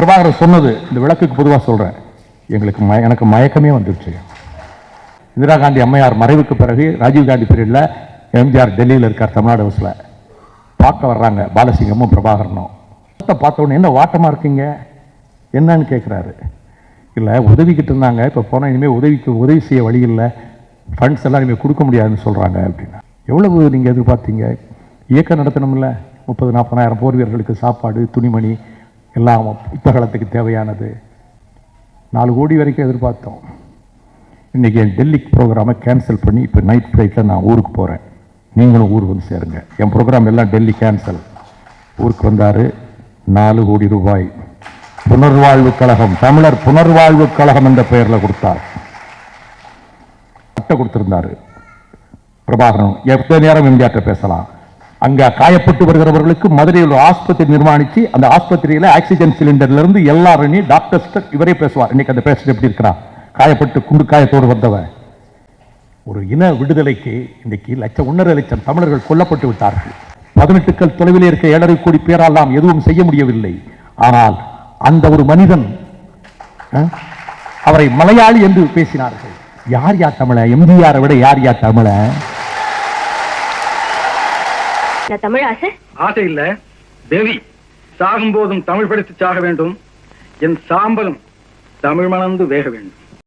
பிரபாகரன் சொன்னது இந்த விளக்குக்கு பொதுவாக சொல்கிறேன் எங்களுக்கு மய எனக்கு மயக்கமே வந்துருச்சு. இந்திரா காந்தி அம்மையார் மறைவுக்கு பிறகு ராஜீவ் காந்தி பீரியடில் எம்ஜிஆர் டெல்லியில் இருக்கார் தமிழ்நாடு ஹவுஸில் பார்க்க வர்றாங்க பாலசிங்கமும் பிரபாகரனும். பார்த்த உடனே என்ன வாட்டமாக இருக்கீங்க? என்னன்னு கேட்குறாரு இல்லை உதவிக்கிட்டு இருந்தாங்க. இப்போ போனால் இனிமேல் உதவிக்கு உதவி செய்ய வழி இல்லை. ஃபண்ட்ஸ் எல்லாம் இனிமேல் கொடுக்க முடியாதுன்னு சொல்கிறாங்க அப்படின்னா. எவ்வளவு நீங்கள் எதிர்பார்த்தீங்க? இயக்கம் நடத்தணும்ல. முப்பது நாற்பதாயிரம் போர் வீரர்களுக்கு சாப்பாடு துணிமணி எல்லாம் புத்தகலத்துக்கு தேவையானது. நாலு கோடி வரைக்கும் எதிர்பார்த்தோம். இன்றைக்கி என் டெல்லி ப்ரோக்ராமை கேன்சல் பண்ணி இப்போ நைட் ஃப்ளைட்டில் நான் ஊருக்கு போகிறேன் நீங்களும் ஊருக்கு வந்து சேருங்க. என் ப்ரோக்ராம் எல்லாம் டெல்லி கேன்சல் ஊருக்கு வந்தார் நாலு கோடி ரூபாய். புனர்வாழ்வு கழகம் தமிழர் புனர்வாழ்வு கழகம் என்ற பெயரில் கொடுத்தார். அட்டை கொடுத்துருந்தார். பிரபாகரன் எத்தனை நேரம் எம்ஜிஆர்ட்ட பேசலாம்? அங்கே காயப்பட்டு வருகிறவர்களுக்கு மதுரையில் ஒரு ஆஸ்பத்திரி நிர்மாணித்து அந்த ஆஸ்பத்திரியில ஆக்சிஜன் சிலிண்டர்ல இருந்து எல்லாரும் டாக்டர்ஸ் இவரே பேசுவார். இன்னைக்கு அந்த பேசுறது எப்படி இருக்கிறான்? காயப்பட்டு குண்டு காயத்தோடு வந்தவன். ஒரு இன விடுதலைக்கு இன்றைக்கு லட்சம் ஒன்றரை லட்சம் தமிழர்கள் கொல்லப்பட்டு விட்டார்கள். பதினெட்டுக்கள் தொலைவில் இருக்க ஏழரை கோடி பேரெல்லாம் எதுவும் செய்ய முடியவில்லை. ஆனால் அந்த ஒரு மனிதன் அவரை மலையாளி என்று பேசினார்கள். யார் யார் தமிழ? எம்ஜிஆரை விட யார் யார் தமிழ? நான் தமிழ் ஆசை? ஆசை இல்ல. தேவி சாகும் போதும் தமிழ் படித்து சாக வேண்டும். என் சாம்பலும் தமிழ் மணந்து வேக வேண்டும்.